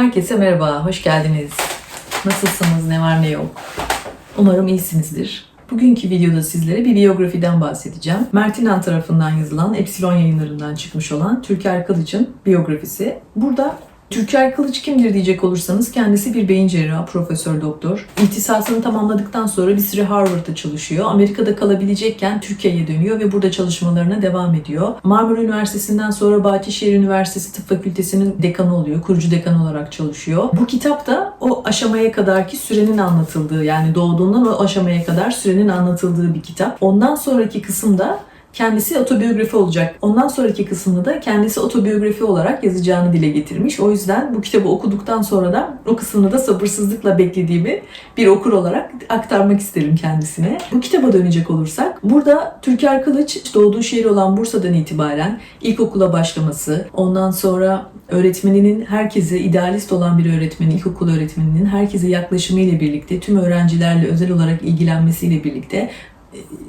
Herkese merhaba, hoş geldiniz. Nasılsınız, ne var ne yok? Umarım iyisinizdir. Bugünkü videoda sizlere bir biyografiden bahsedeceğim. Mert İnan tarafından yazılan, Epsilon yayınlarından çıkmış olan Türker Kılıç'ın biyografisi. Burada Türker Kılıç kimdir diyecek olursanız kendisi bir beyin cerrahı, profesör doktor. İhtisasını tamamladıktan sonra bir süre Harvard'da çalışıyor. Amerika'da kalabilecekken Türkiye'ye dönüyor ve burada çalışmalarına devam ediyor. Marmara Üniversitesi'nden sonra Bahçeşehir Üniversitesi Tıp Fakültesi'nin dekanı oluyor. Kurucu dekan olarak çalışıyor. Bu kitap da o aşamaya kadarki sürenin anlatıldığı yani doğduğundan o aşamaya kadar sürenin anlatıldığı bir kitap. Ondan sonraki kısımda kendisi otobiyografi olacak. Ondan sonraki kısmını da kendisi otobiyografi olarak yazacağını dile getirmiş. O yüzden bu kitabı okuduktan sonra da o kısmını da sabırsızlıkla beklediğimi bir okur olarak aktarmak isterim kendisine. Bu kitaba dönecek olursak, burada Türker Kılıç doğduğu şehir olan Bursa'dan itibaren ilkokula başlaması, ondan sonra öğretmeninin herkese idealist olan bir öğretmenin, ilkokul öğretmeninin herkese yaklaşımıyla birlikte, tüm öğrencilerle özel olarak ilgilenmesiyle birlikte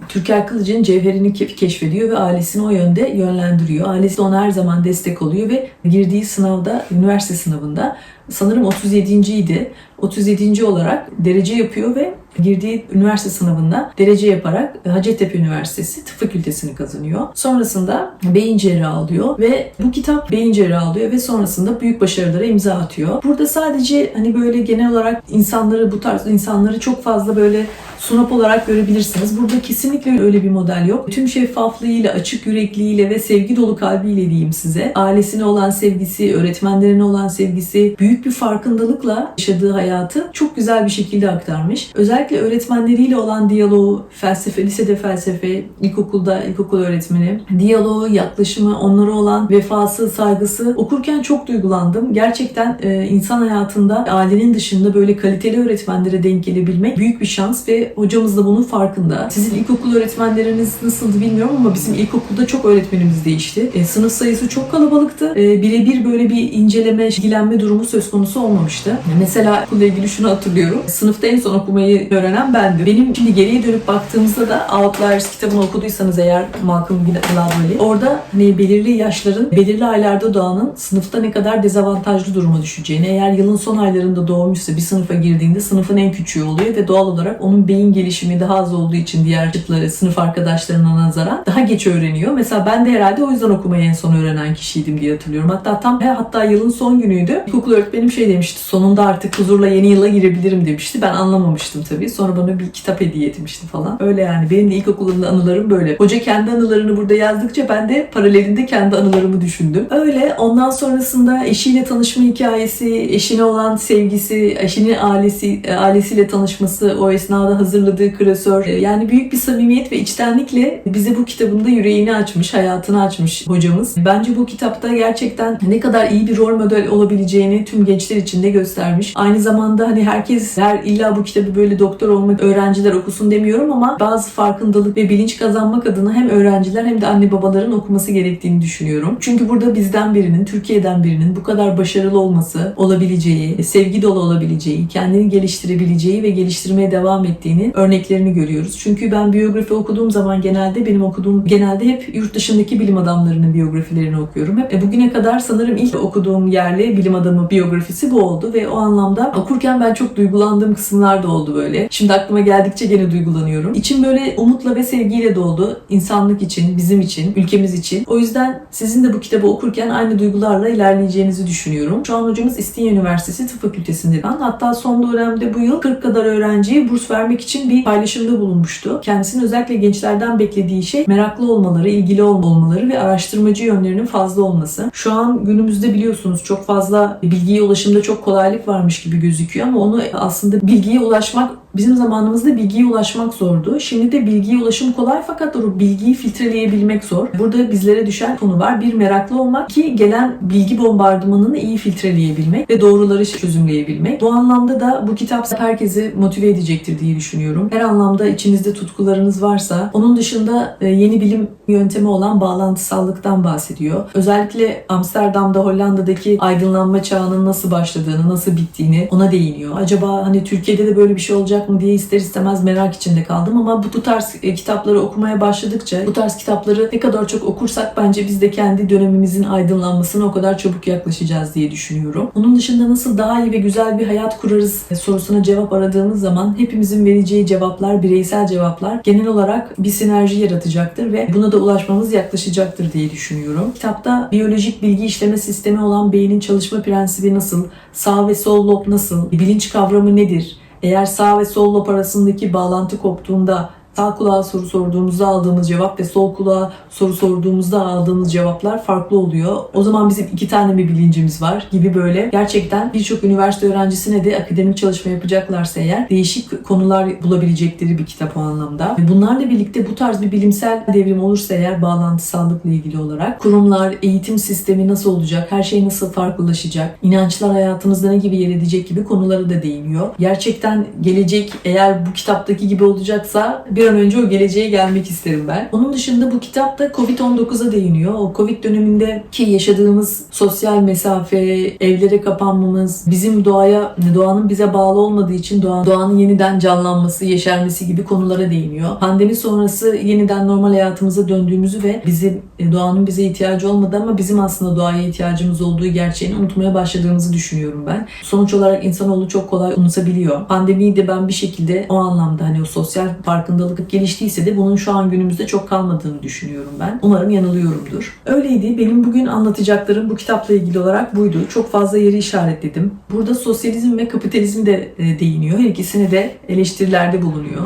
Türker Kılıç'ın cevherini ke- keşfediyor ve ailesini o yönde yönlendiriyor. Ailesi ona her zaman destek oluyor ve girdiği sınavda, üniversite sınavında sanırım 37. idi. 37. olarak derece yapıyor ve girdiği üniversite sınavında derece yaparak Hacettepe Üniversitesi Tıp Fakültesini kazanıyor. Sonrasında beyin cerrahı alıyor ve bu kitap beyin cerrahı alıyor ve sonrasında büyük başarılara imza atıyor. Burada sadece hani böyle genel olarak insanları bu tarz insanları çok fazla böyle sunap olarak görebilirsiniz. Burada kesinlikle öyle bir model yok. Tüm şeffaflığıyla, açık yürekliğiyle ve sevgi dolu kalbiyle diyeyim size. Ailesine olan sevgisi, öğretmenlerine olan sevgisi, büyük bir farkındalıkla yaşadığı hayatı çok güzel bir şekilde aktarmış. Özellikle öğretmenleriyle olan diyaloğu, felsefe, lisede felsefe, ilkokulda ilkokul öğretmeni, diyaloğu, yaklaşımı, onlara olan vefası, saygısı okurken çok duygulandım. Gerçekten e, insan hayatında ailenin dışında böyle kaliteli öğretmenlere denk gelebilmek büyük bir şans ve hocamız da bunun farkında. Sizin ilkokul öğretmenleriniz nasıldı bilmiyorum ama bizim ilkokulda çok öğretmenimiz değişti. E, sınıf sayısı çok kalabalıktı. E, birebir böyle bir inceleme, ilgilenme durumu söz konusu olmamıştı. Mesela okulla ilgili şunu hatırlıyorum. Sınıfta en son okumayı öğrenen bendim. Benim şimdi geriye dönüp baktığımızda da Outliers kitabını okuduysanız eğer Malcolm Gladwell'i orada hani belirli yaşların belirli aylarda doğanın sınıfta ne kadar dezavantajlı duruma düşeceğini eğer yılın son aylarında doğmuşsa bir sınıfa girdiğinde sınıfın en küçüğü oluyor ve doğal olarak onun beyin gelişimi daha az olduğu için diğer çıtları sınıf arkadaşlarına nazaran daha geç öğreniyor. Mesela ben de herhalde o yüzden okumayı en son öğrenen kişiydim diye hatırlıyorum. Hatta tam hatta yılın son günüydü. İlkokul öğretmenim şey demişti. Sonunda artık huzurla yeni yıla girebilirim demişti. Ben anlamamıştım tabii. Sonra bana bir kitap hediye etmişti falan. Öyle yani. Benim de ilkokulunda anılarım böyle. Hoca kendi anılarını burada yazdıkça ben de paralelinde kendi anılarımı düşündüm. Öyle. Ondan sonrasında eşiyle tanışma hikayesi, eşine olan sevgisi, eşinin ailesi, ailesiyle tanışması, o esnada hazırladığı klasör. Yani büyük bir samimiyet ve içtenlikle bize bu kitabında yüreğini açmış, hayatını açmış hocamız. Bence bu kitapta gerçekten ne kadar iyi bir rol model olabileceğini tüm gençler için de göstermiş. Aynı zamanda hani herkes her illa bu kitabı böyle doktor olmak öğrenciler okusun demiyorum ama bazı farkındalık ve bilinç kazanmak adına hem öğrenciler hem de anne babaların okuması gerektiğini düşünüyorum. Çünkü burada bizden birinin, Türkiye'den birinin bu kadar başarılı olması, olabileceği, sevgi dolu olabileceği, kendini geliştirebileceği ve geliştirmeye devam ettiğini örneklerini görüyoruz. Çünkü ben biyografi okuduğum zaman genelde benim okuduğum genelde hep yurt dışındaki bilim adamlarının biyografilerini okuyorum. Hep e, bugüne kadar sanırım ilk okuduğum yerli bilim adamı biyografisi bu oldu ve o anlamda okurken ben çok duygulandığım kısımlar da oldu böyle. Şimdi aklıma geldikçe gene duygulanıyorum. İçim böyle umutla ve sevgiyle doldu. İnsanlık için, bizim için, ülkemiz için. O yüzden sizin de bu kitabı okurken aynı duygularla ilerleyeceğinizi düşünüyorum. Şu an hocamız İstinye Üniversitesi Tıp Fakültesi'nde. Hatta son dönemde bu yıl 40 kadar öğrenciye burs vermek için bir paylaşımda bulunmuştu. Kendisinin özellikle gençlerden beklediği şey meraklı olmaları, ilgili olmaları ve araştırmacı yönlerinin fazla olması. Şu an günümüzde biliyorsunuz çok fazla bilgiye ulaşımda çok kolaylık varmış gibi gözüküyor ama onu aslında bilgiye ulaşmak Bizim zamanımızda bilgiye ulaşmak zordu. Şimdi de bilgiye ulaşım kolay fakat o bilgiyi filtreleyebilmek zor. Burada bizlere düşen konu var. Bir meraklı olmak ki gelen bilgi bombardımanını iyi filtreleyebilmek ve doğruları çözümleyebilmek. Bu anlamda da bu kitap herkesi motive edecektir diye düşünüyorum. Her anlamda içinizde tutkularınız varsa onun dışında e, yeni bilim yöntemi olan bağlantısallıktan bahsediyor. Özellikle Amsterdam'da Hollanda'daki aydınlanma çağının nasıl başladığını, nasıl bittiğini ona değiniyor. Acaba hani Türkiye'de de böyle bir şey olacak olacak mı diye ister istemez merak içinde kaldım ama bu tarz e, kitapları okumaya başladıkça bu tarz kitapları ne kadar çok okursak bence biz de kendi dönemimizin aydınlanmasına o kadar çabuk yaklaşacağız diye düşünüyorum. Onun dışında nasıl daha iyi ve güzel bir hayat kurarız e, sorusuna cevap aradığımız zaman hepimizin vereceği cevaplar, bireysel cevaplar genel olarak bir sinerji yaratacaktır ve buna da ulaşmamız yaklaşacaktır diye düşünüyorum. Kitapta biyolojik bilgi işleme sistemi olan beynin çalışma prensibi nasıl, sağ ve sol lob nasıl, bilinç kavramı nedir, eğer sağ ve sol lob arasındaki bağlantı koptuğunda sağ kulağa soru sorduğumuzda aldığımız cevap ve sol kulağa soru sorduğumuzda aldığımız cevaplar farklı oluyor. O zaman bizim iki tane mi bilincimiz var gibi böyle gerçekten birçok üniversite öğrencisine de akademik çalışma yapacaklarsa eğer değişik konular bulabilecekleri bir kitap o anlamda. Bunlarla birlikte bu tarz bir bilimsel devrim olursa eğer bağlantısallıkla ilgili olarak kurumlar, eğitim sistemi nasıl olacak, her şey nasıl farklılaşacak, inançlar hayatımızda ne gibi yer edecek gibi konulara da değiniyor. Gerçekten gelecek eğer bu kitaptaki gibi olacaksa bir an önce o geleceğe gelmek isterim ben. Onun dışında bu kitap da Covid-19'a değiniyor. O Covid dönemindeki yaşadığımız sosyal mesafe, evlere kapanmamız, bizim doğaya, doğanın bize bağlı olmadığı için doğa, doğanın yeniden canlanması, yeşermesi gibi konulara değiniyor. Pandemi sonrası yeniden normal hayatımıza döndüğümüzü ve bizim doğanın bize ihtiyacı olmadı ama bizim aslında doğaya ihtiyacımız olduğu gerçeğini unutmaya başladığımızı düşünüyorum ben. Sonuç olarak insanoğlu çok kolay unutabiliyor. Pandemiyi de ben bir şekilde o anlamda hani o sosyal farkındalık geliştiyse de bunun şu an günümüzde çok kalmadığını düşünüyorum ben. Umarım yanılıyorumdur. Öyleydi. Benim bugün anlatacaklarım bu kitapla ilgili olarak buydu. Çok fazla yeri işaretledim. Burada sosyalizm ve kapitalizm de e, değiniyor. Her ikisini de eleştirilerde bulunuyor.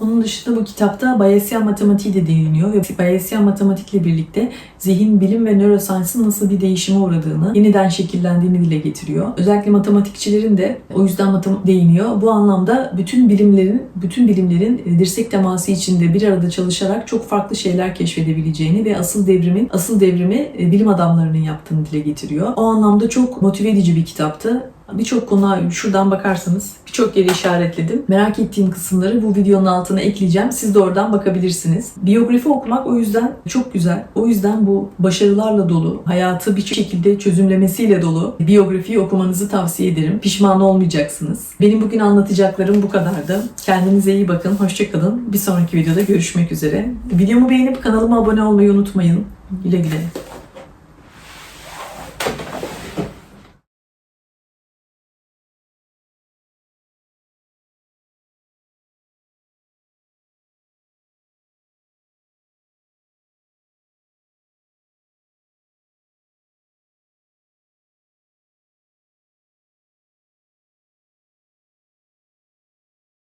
Onun dışında bu kitapta Bayesian matematiği de değiniyor ve Bayesian matematikle birlikte zihin, bilim ve neuroscience'ın nasıl bir değişime uğradığını, yeniden şekillendiğini dile getiriyor. Özellikle matematikçilerin de o yüzden matematik değiniyor. Bu anlamda bütün bilimlerin, bütün bilimlerin e, dirsek teması içinde bir arada çalışarak çok farklı şeyler keşfedebileceğini ve asıl devrimin, asıl devrimi e, bilim adamlarının yaptığını dile getiriyor. O anlamda çok motive edici bir kitaptı. Birçok konuğa şuradan bakarsanız birçok yeri işaretledim. Merak ettiğim kısımları bu videonun altına ekleyeceğim. Siz de oradan bakabilirsiniz. Biyografi okumak o yüzden çok güzel. O yüzden bu başarılarla dolu, hayatı bir şekilde çözümlemesiyle dolu biyografiyi okumanızı tavsiye ederim. Pişman olmayacaksınız. Benim bugün anlatacaklarım bu kadardı. Kendinize iyi bakın. Hoşçakalın. Bir sonraki videoda görüşmek üzere. Videomu beğenip kanalıma abone olmayı unutmayın. Güle güle.